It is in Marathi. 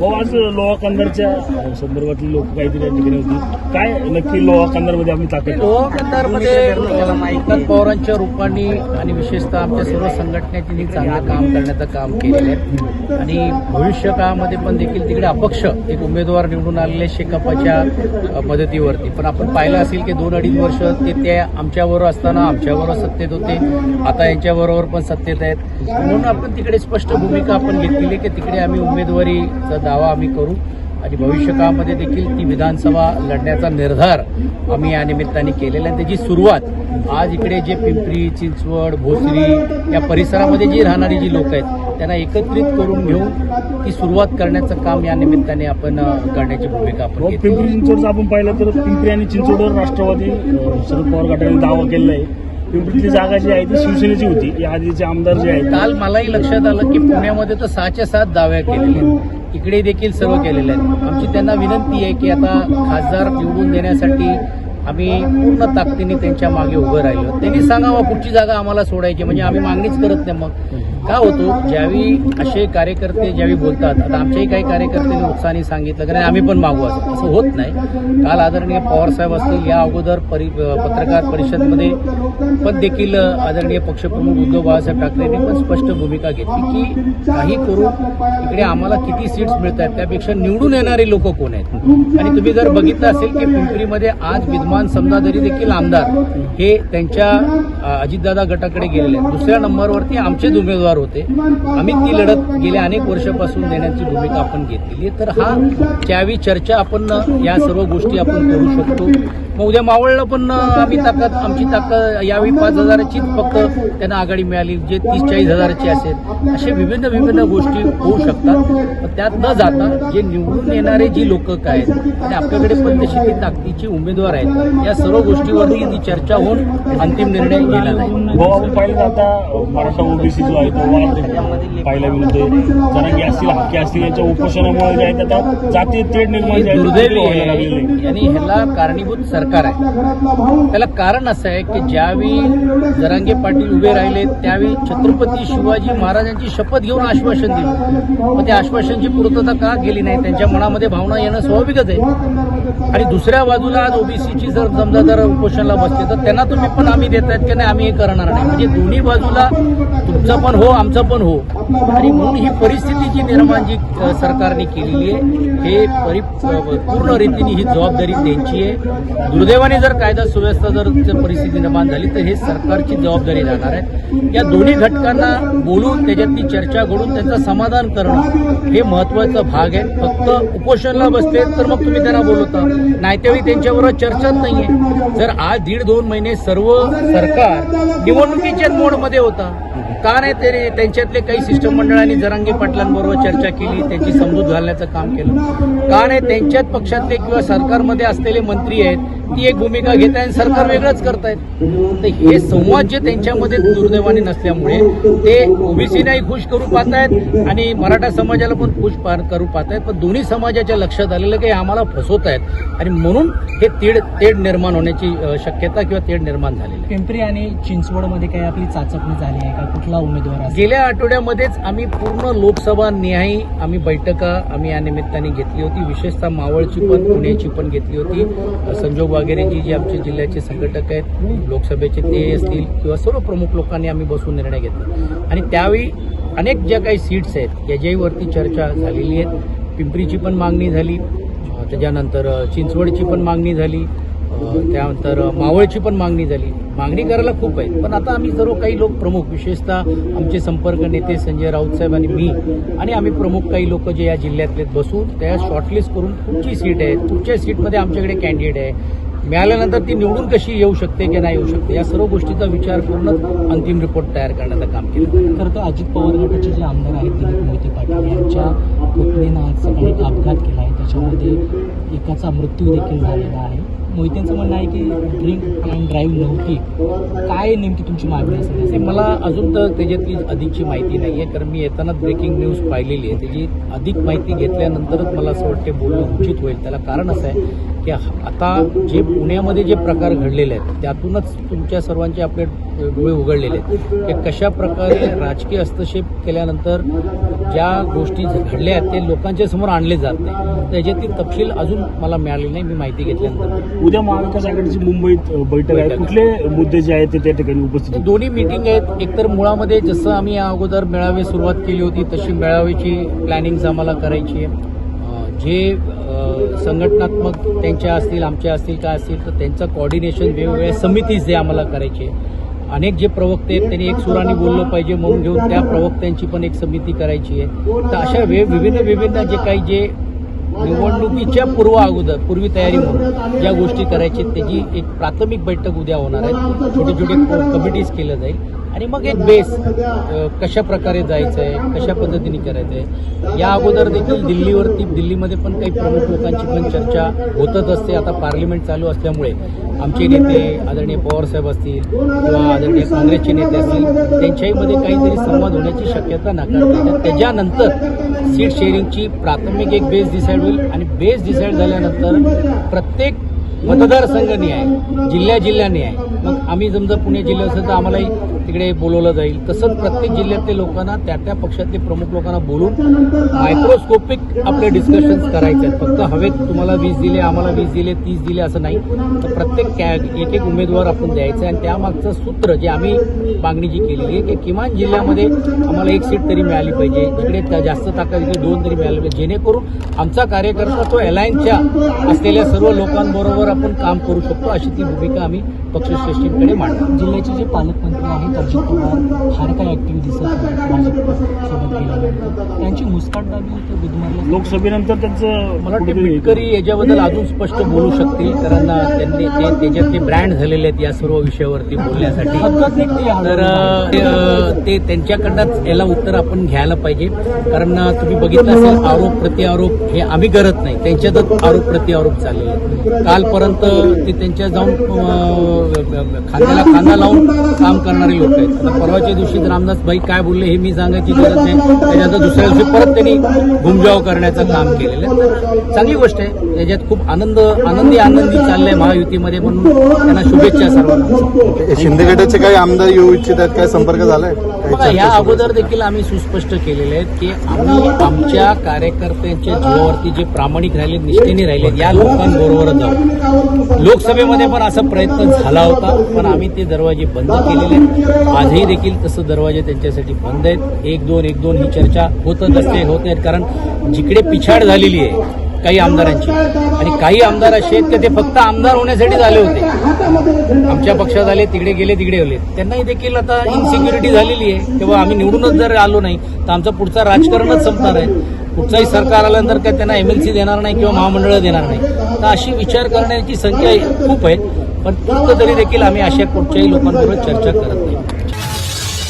हो आज लोहा कंदरच्या संदर्भातली लोक काहीतरी या ठिकाणी होती. काय नक्की लोहा कंदरमध्ये आम्ही ताकद लोकंदारमध्ये एकनाथ पवारांच्या रूपाने आणि विशेषतः आमच्या सर्व संघटनेने चांगलं काम करण्याचं काम केलेलं आहे. आणि भविष्य काळामध्ये पण देखील तिकडे अपक्ष एक उमेदवार निवडून आलेले शेकापाच्या मदतीवरती. पण आपण पाहिलं असेल की दोन अडीच वर्ष ते त्या आमच्याबरोबर असताना आमच्याबरोबर सत्तेत होते. आता यांच्याबरोबर पण सत्तेत आहेत. म्हणून आपण तिकडे स्पष्ट भूमिका आपण घेतलेली की तिकडे आम्ही उमेदवारी दावा आम्ही करू. आणि भविष्य काळामध्ये देखील ती विधानसभा लढण्याचा निर्धार आम्ही या निमित्ताने केलेला आहे. त्याची सुरुवात आज इकडे जे पिंपरी चिंचवड भोसरी या परिसरामध्ये जी राहणारी जी लोक आहेत त्यांना एकत्रित करून घेऊन ती सुरुवात करण्याचं काम या निमित्ताने आपण करण्याची भूमिका आपण पिंपरी चिंचवडचं आपण पाहिलं तर पिंपरी आणि चिंचवडवर राष्ट्रवादी शरद पवार गटाने दावा केलेला आहे. पिंपरीतली जागा जी आहे ती शिवसेनेची होती. या आधीचे आमदार जे आहेत काल मलाही लक्षात आलं की पुण्यामध्ये तर सहाच्या सात दाव्या केलेल्या इकडे देखील सर्व केलेले आहेत आमची त्यांना विनंती आहे की आता खासदार निवडून देण्यासाठी आम्ही पूर्ण ताकदीने त्यांच्या मागे उभं राहिलो. त्यांनी सांगावं कुठची जागा आम्हाला सोडायची म्हणजे आम्ही मागणीच करत नाही मग. का होतो? ज्यावेळी असे कार्यकर्ते ज्यावेळी बोलतात आता आमच्याही काही कार्यकर्त्यांनी उत्साहाने सांगितलं कारण आम्ही पण मागू असं. असं होत नाही. काल आदरणीय पवार साहेब असतील या अगोदर परि पत्रकार परिषदमध्ये पण देखील आदरणीय पक्षप्रमुख उद्धव बाळासाहेब ठाकरेंनी पण स्पष्ट भूमिका घेतली की काही करून इकडे आम्हाला किती सीट्स मिळत आहेत त्यापेक्षा निवडून येणारे लोक कोण आहेत? आणि तुम्ही जर बघितलं असेल की पिंपरीमध्ये आज विद्यमान समजादारी देखील आमदार हे त्यांच्या अजितदादा गटाकडे गेलेले आहेत. दुसऱ्या नंबरवरती आमचेच उमेदवार होते. आम्ही ती लढत गेल्या अनेक वर्षापासून देण्याची भूमिका आपण घेतलेली आहे. तर हा त्यावेळी चर्चा आपण या सर्व गोष्टी आपण करू शकतो मग उद्या मावळला पण आम्ही ताकद आमची ताकद यावेळी पाच हजाराचीच फक्त त्यांना आघाडी मिळाली जे तीस चाळीस हजाराची असेल असे विभिन्न विभिन्न गोष्टी होऊ शकतात. त्यात न जाता जे निवडून येणारे जी लोक काय आहेत आणि आपल्याकडे पण तशी ती ताकदीची उमेदवार आहेत या सर्व गोष्टीवरती ती चर्चा होऊन अंतिम निर्णय घेला नाही. आपण पाहिलं तर आता मराठा ओबीसी जो आहे तो वाढ पाहायला मिळतोय जरांगी असतील हक्की असतील यांच्या उपोषणामुळे जे आहे आता निर्माण दुर्दैवी आणि ह्याला कारणीभूत सरकार आहे. त्याला कारण असं आहे की ज्यावेळी जरांगे पाटील उभे राहिले त्यावेळी छत्रपती शिवाजी महाराजांची शपथ घेऊन आश्वासन दिलं. मग त्या आश्वासनची पूर्तता का केली नाही? त्यांच्या मनामध्ये भावना येणं स्वाभाविकच आहे. आणि दुसऱ्या बाजूला आज ओबीसीची जर समजा जर उपोषणाला बसते तर त्यांना तुम्ही पण आम्ही देत आहेत की नाही आम्ही हे करणार नाही. म्हणजे दोन्ही बाजूला तुमचं पण हो आमचं पण हो. आणि म्हणून ही परिस्थिती जी निर्माण जी सरकारने केलेली आहे हे परि पूर्ण रीतीने ही जबाबदारी त्यांची आहे. दुर्दैवाने जर कायदा सुव्यवस्था जर परिस्थिती निर्माण झाली तर हे सरकारची जबाबदारी राहणार आहे. या दोन्ही घटकांना बोलून त्याच्यातली चर्चा घडून त्यांचं समाधान करणं हे महत्त्वाचा भाग आहे. फक्त उपोषणला बसते तर मग तुम्ही त्यांना बोलवता. नाही त्यावेळी त्यांच्याबरोबर चर्चाच नाहीये. जर आज दीड दोन महिने सर्व सरकार निवडणुकीच्या मोडमध्ये होता का नाही ते त्यांच्यातले काही शिष्टमंडळांनी जरांगी पाटलांबरोबर चर्चा केली त्यांची समजूत घालण्याचं काम केलं. का नाही त्यांच्याच पक्षातले किंवा सरकारमध्ये असलेले मंत्री आहेत ती एक भूमिका घेत आहेत सरकार वेगळंच करतायत. तर हे संवाद जे त्यांच्यामध्ये दुर्दैवाने नसल्यामुळे ते ओबीसीलाही खुश करू पाहतायत आणि मराठा समाजाला पण खुश पार करू पाहतायत. पण दोन्ही समाजाच्या लक्षात आलेलं की आम्हाला फसवत आहेत आणि म्हणून हे तेढ तेढ निर्माण होण्याची शक्यता किंवा तेढ निर्माण झालेली आहे. पिंपरी आणि चिंचवडमध्ये काही आपली चाचपणी झाली आहे का? कुठला उमेदवार गेल्या आठवड्यामध्येच आम्ही पूर्ण लोकसभा न्यायी आम्ही बैठका आम्ही या निमित्ताने घेतली होती. विशेषतः मावळची पण पुण्याची पण घेतली होती. संजोग वगैरे जी जी आमचे जिल्ह्याचे संघटक आहेत लोकसभेचे ते असतील किंवा सर्व प्रमुख लोकांनी आम्ही बसून निर्णय घेतला. आणि त्यावेळी अनेक ज्या काही सीट्स आहेत याच्याहीवरती चर्चा झालेली आहेत पिंपरीची पण मागणी झाली त्याच्यानंतर चिंचवडची पण मागणी झाली त्यानंतर मावळची पण मागणी झाली. मागणी करायला खूप आहे पण आता आम्ही सर्व काही लोक प्रमुख विशेषतः आमचे संपर्क नेते संजय राऊत साहेब आणि मी आणि आम्ही प्रमुख काही लोक जे या जिल्ह्यातले बसून त्या शॉर्टलिस्ट करून कुठची सीट आहे. कुठच्या सीटमध्ये आमच्याकडे कॅन्डिडेट आहे. मिळाल्यानंतर ती निवडून कशी येऊ शकते की नाही येऊ शकते? या सर्व गोष्टीचा विचार करूनच अंतिम रिपोर्ट तयार करण्याचं काम केलं. तर तर अजित पवार गटाचे जे आमदार आहेत दिलीप मोहिते पाटील यांच्या पत्नीनं आज सकाळी अपघात केला आहे. त्याच्यामध्ये एकाचा मृत्यू देखील झालेला आहे. मोहितेंचं म्हणणं आहे की ड्रिंक अँड ड्राईव्ह नव्हती. काय नेमकी तुमची मागणी असेल मला अजून तर त्याच्यातली अधिकची माहिती नाही आहे कारण मी येताना ब्रेकिंग न्यूज पाहिलेली आहे. त्याची अधिक माहिती घेतल्यानंतरच मला असं वाटते बोलणं उचित होईल. त्याला कारण असं आहे की आता जे पुण्यामध्ये जे प्रकार घडलेले आहेत त्यातूनच तुमच्या सर्वांचे आपले डोळे उघडलेले आहेत. की कशा प्रकारे राजकीय हस्तक्षेप केल्यानंतर ज्या गोष्टी घडल्या आहेत ते लोकांच्या समोर आणले जात नाही. त्याच्यातील तपशील अजून मला मिळाले नाही मी माहिती घेतल्यानंतर. उद्या महाविकास आघाडीची मुंबईत बैठक आहे. कुठले मुद्दे जे आहेत ते त्या ठिकाणी उपस्थित? दोन्ही मीटिंग आहेत. एकतर मुळामध्ये जसं आम्ही या अगोदर मेळावे सुरुवात केली होती तशी मेळाव्याची प्लॅनिंग आम्हाला करायची आहे. जे संघटनात्मक त्यांच्या असतील आमच्या असतील काय असतील तर त्यांचं कॉर्डिनेशन वेगवेगळ्या समितीज जे आम्हाला करायचे. अनेक जे प्रवक्ते आहेत त्यांनी एक सुराने बोललं पाहिजे म्हणून घेऊन त्या प्रवक्त्यांची पण एक समिती करायची आहे. तर अशा वे विभिन्न विभिन्न जे काही जे निवडणुकीच्या पूर्व अगोदर पूर्वी तयारी म्हणून ज्या गोष्टी करायची आहेत, त्याची एक प्राथमिक बैठक उद्या होणार आहे. छोटे छोटे कमिटीज केलं जाईल. आणि मग एक बेस कशा प्रकारे जायचं आहे कशा पद्धतीने करायचं आहे या अगोदर देखील दिल्लीवरती दिल्लीमध्ये पण काही प्रमुख लोकांची पण चर्चा होतच असते. आता पार्लिमेंट चालू असल्यामुळे आमचे नेते आदरणीय पवारसाहेब असतील किंवा आदरणीय काँग्रेसचे नेते असतील त्यांच्याही मध्ये काहीतरी संवाद होण्याची शक्यता नाकारते त्याच्यानंतर सीट शेअरिंगची प्राथमिक एक बेस डिसाईड होईल आणि बेस डिसाईड झाल्यानंतर प्रत्येक मतदारसंघ आहे जिल्ह्या जिल्ह्याने आहे मग आम्ही समजा पुणे जिल्ह्यात असेल तर आम्हालाही तिकडे बोलवलं जाईल. तसंच प्रत्येक जिल्ह्यातले लोकांना त्या त्या पक्षातले प्रमुख लोकांना बोलून मायक्रोस्कोपिक आपले डिस्कशन्स करायचे आहेत. फक्त हवेत तुम्हाला वीस दिले आम्हाला वीस दिले तीस दिले असं नाही. तर प्रत्येक कॅ एक एक उमेदवार आपण द्यायचं आहे आणि त्यामागचं सूत्र जे आम्ही मागणी जी केलेली आहे की किमान जिल्ह्यामध्ये आम्हाला एक सीट तरी मिळाली पाहिजे. इकडे त्या जास्त ताकदीचे दोन तरी मिळाली पाहिजे. जेणेकरून आमचा कार्यकर्ता तो अलायन्सच्या असलेल्या सर्व लोकांबरोबर आपण काम करू शकतो अशी ती भूमिका आम्ही पक्षश्रेष्ठींकडे मांडतो. जिल्ह्याचे जे पालकमंत्री आहेत अजित पवार फार काही ऍक्टिव्ह दिसत नाही. भाजप सोबत गेल्यानंतर त्यांची मुस्काटदाबी होते बुधवारला लोकसभेनंतर त्यांचं मला वाटते मिटकरी याच्याबद्दल अजून स्पष्ट बोलू शकतील कारण त्यांनी ते त्याच्यात ते ब्रँड झालेले आहेत या सर्व विषयावरती बोलण्यासाठी. तर ते, त्यांच्याकडनंच याला उत्तर आपण घ्यायला पाहिजे. कारण तुम्ही बघितलं असेल आरोप प्रत्यारोप हे आम्ही करत नाही. त्यांच्यातच आरोप प्रत्यारोप चाललेले आहेत. कालपर्यंत ते त्यांच्या जाऊन खांद्याला खांदा लावून काम करणारे लोक आहेत. आता परवाच्या दिवशी रामदास भाई काय बोलले हे मी सांगायची गरज नाही. त्याच्यात दुसऱ्या दिवशी परत त्यांनी घुमजाव करण्याचं काम केलेलं आहे. चांगली गोष्ट आहे. त्याच्यात खूप आनंद आनंदी आनंदी चाललंय महायुतीमध्ये म्हणून त्यांना शुभेच्छा सर्वांना. शिंदे गटाचे काही आमदार येऊ इच्छित आहेत? काय संपर्क झालाय? आहे बघा या अगोदर देखील आम्ही सुस्पष्ट केलेले आहेत की आम्ही आमच्या कार्यकर्त्यांच्या जीवावरती जे प्रामाणिक राहिले निष्ठेने राहिले या लोकांबरोबरच जाऊ. लोकसभेमध्ये पण असा प्रयत्न झाला होता पण आम्ही ते दरवाजे बंद केलेले आहेत. आजही देखील तसं दरवाजे त्यांच्यासाठी बंद आहेत. एक दोन एक दोन ही चर्चा होतच असते होत नाहीत कारण जिकडे पिछाड झालेली आहे काही आमदारांची. आणि काही आमदार असे आहेत की ते फक्त आमदार होण्यासाठी झाले होते. आमच्या पक्षात आले तिकडे गेले तिकडे गेले. त्यांनाही देखील आता इन्सिक्युरिटी झालेली आहे. तेव्हा आम्ही निवडूनच जर आलो नाही तर आमचा पुढचा राजकारणच संपणार आहे. कुठचाही सरकार आल्यानंतर काय त्यांना एमएलसी देणार नाही किंवा महामंडळं देणार नाही. तर अशी विचार करण्याची संख्या खूप आहे. पण फक्त तरी देखील आम्ही अशा कुठच्याही लोकांबरोबर चर्चा करत